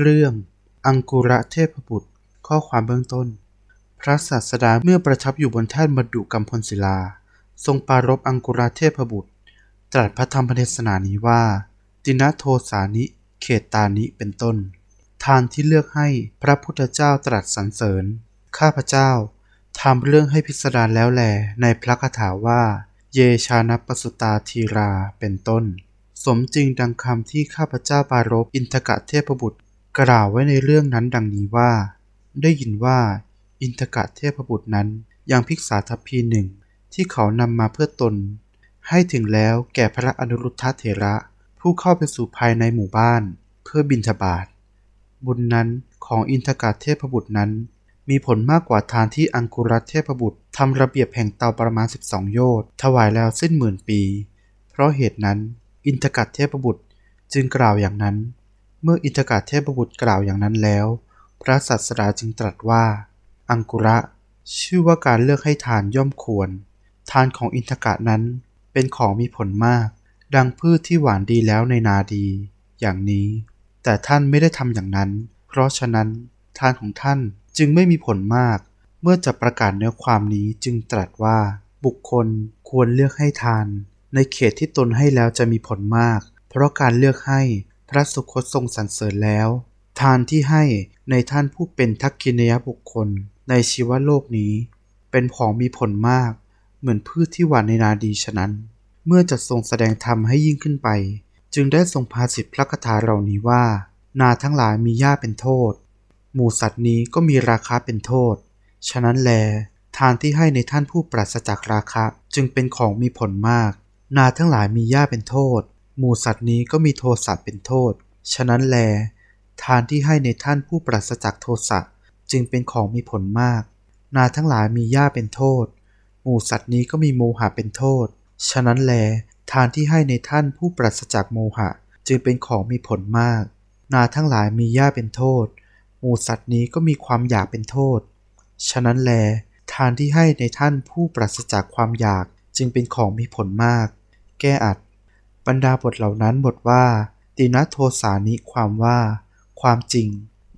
เรื่องอังกุระเทพบุตร ข้อความเบื้องต้น พระศาสดาเมื่อประทับอยู่บนแท่นบรรดุกำพลศิลา ทรงปรารภอังกุระเทพบุตร ตรัสพระธรรมเทศนานี้ว่า ตินะโทสานิ เขตตานิเป็นต้น ทานที่เลือกให้พระพุทธเจ้าตรัสสรรเสริญ ข้าพเจ้าทำเรื่องให้พิสดารแล้วแล ในพระคาถาว่า เยชานปสุตาทีราเป็นต้น สมจริงดังคำที่ข้าพเจ้าปรารภอินทกะเทพบุตร กล่าวไว้ในเรื่องนั้นดังนี้ว่า ได้ยินว่าอินทกะเทพบุตรนั้นยังภิกษาทัพพีหนึ่งที่เขานำมาเพื่อตน ให้ถึงแล้วแก่พระอนุรุทธะเถระ ผู้เข้าไปสู่ภายในหมู่บ้าน เพื่อบิณฑบาตบุญนั้นของอินทกะเทพบุตรนั้น มีผลมากกว่าทานที่อังกุรัตเทพบุตรทำระเบียบแห่งเตาประมาณ 12 โยชน์ถวายแล้วสิ้นหมื่นปี เพราะเหตุนั้นอินทกะเทพบุตรจึงกล่าวอย่างนั้น เมื่ออินทกะเทพบุตรกล่าวอย่างนั้นแล้ว พระศาสดาจึงตรัสว่า อังกุระ ชื่อว่าการเลือกให้ทานย่อมควร ทานของอินทกะนั้นเป็นของมีผลมาก ดังพืชที่หวานดีแล้วในนาดี อย่างนี้ แต่ท่านไม่ได้ทำอย่างนั้น เพราะฉะนั้น ทานของท่านจึงไม่มีผลมาก เมื่อจะประกาศเนื้อความนี้จึงตรัสว่า บุคคลควรเลือกให้ทาน ในเขตที่ตนให้แล้วจะมีผลมาก เพราะการเลือกให้ ระสุคตทรงสรรเสริญแล้ว ทานที่ให้ในท่านผู้เป็นทักกินยบุคคลในชีวโลกนี้ เป็นของมีผลมาก เหมือนพืชที่หว่านในนาดีฉะนั้น เมื่อจะทรงแสดงธรรมให้ยิ่งขึ้นไป จึงได้ทรงพาสิทธิพระคาถาเหล่านี้ว่า นาทั้งหลายมีหญ้าเป็นโทษ หมูสัตว์นี้ก็มีราคาเป็นโทษ ฉะนั้นแล ทานที่ให้ในท่านผู้ปราศจากราคะ จึงเป็นของมีผลมาก นาทั้งหลายมีหญ้าเป็นโทษ หมูสัตว์นี้ก็มีโทสะเป็นโทษ ฉะนั้นแล ทานที่ให้ในท่านผู้ปราศจากโทสะจึงเป็นของมีผลมาก นาทั้งหลายมีหญ้าเป็นโทษ หมูสัตว์นี้ก็มีโมหะเป็นโทษ ฉะนั้นแล ทานที่ให้ในท่านผู้ปราศจากโมหะจึงเป็นของมีผลมาก นาทั้งหลายมีหญ้าเป็นโทษ หมูสัตว์นี้ก็มีความอยากเป็นโทษ ฉะนั้นแล ทานที่ให้ในท่านผู้ปราศจากความอยากจึงเป็นของมีผลมาก แก้อัด บรรดาบทเหล่านั้นบทว่า ตินะโทสานิความว่า ความจริง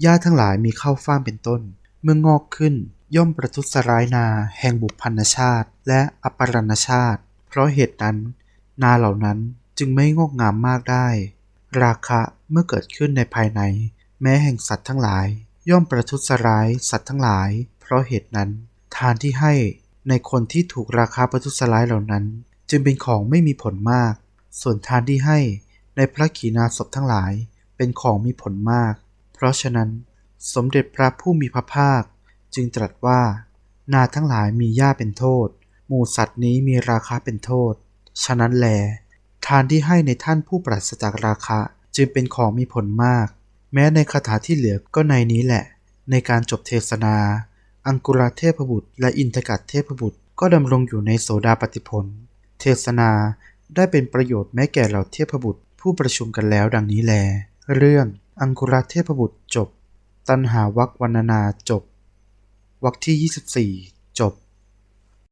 หญ้าทั้งหลายมีข้าวฟ่างเป็นต้น เมื่องอกขึ้นย่อมประทุษร้ายนาแห่งบุพันชาติ และอปรณชาติ เพราะเหตุนั้น นาเหล่านั้นจึงไม่งอกงามมากได้ ราคะเมื่อเกิดขึ้นในภายใน แม้แห่งสัตว์ทั้งหลาย ย่อมประทุษร้ายสัตว์ทั้งหลาย เพราะเหตุนั้น ทานที่ให้ในคนที่ถูกราคาประทุษร้ายเหล่านั้น จึงเป็นของไม่มีผลมาก ส่วนทานที่ให้ในพระขีณาสพทั้งหลายเป็นของมีผลมาก เพราะฉะนั้น สมเด็จพระผู้มีพระภาคจึงตรัสว่า นาทั้งหลายมีหญ้าเป็นโทษ หมูสัตว์นี้มีราคาเป็นโทษ ฉะนั้นแล ทานที่ให้ในท่านผู้ปราศจากราคะ จึงเป็นของมีผลมาก แม้ในคาถาที่เหลือก็ในนี้แหละ ในการจบเทศนา อังกุรเทพบุตร และอินทกัตเทพบุตรก็ดำรงอยู่ในโสดาปฏิผลเทศนา ได้เป็นประโยชน์แม้แก่เหล่าเทพบุตรผู้ประชุมกันแล้วดังนี้แล เรื่องอังกุรเทพบุตรจบ ตันหาวักวรรณนาจบวักที่ 24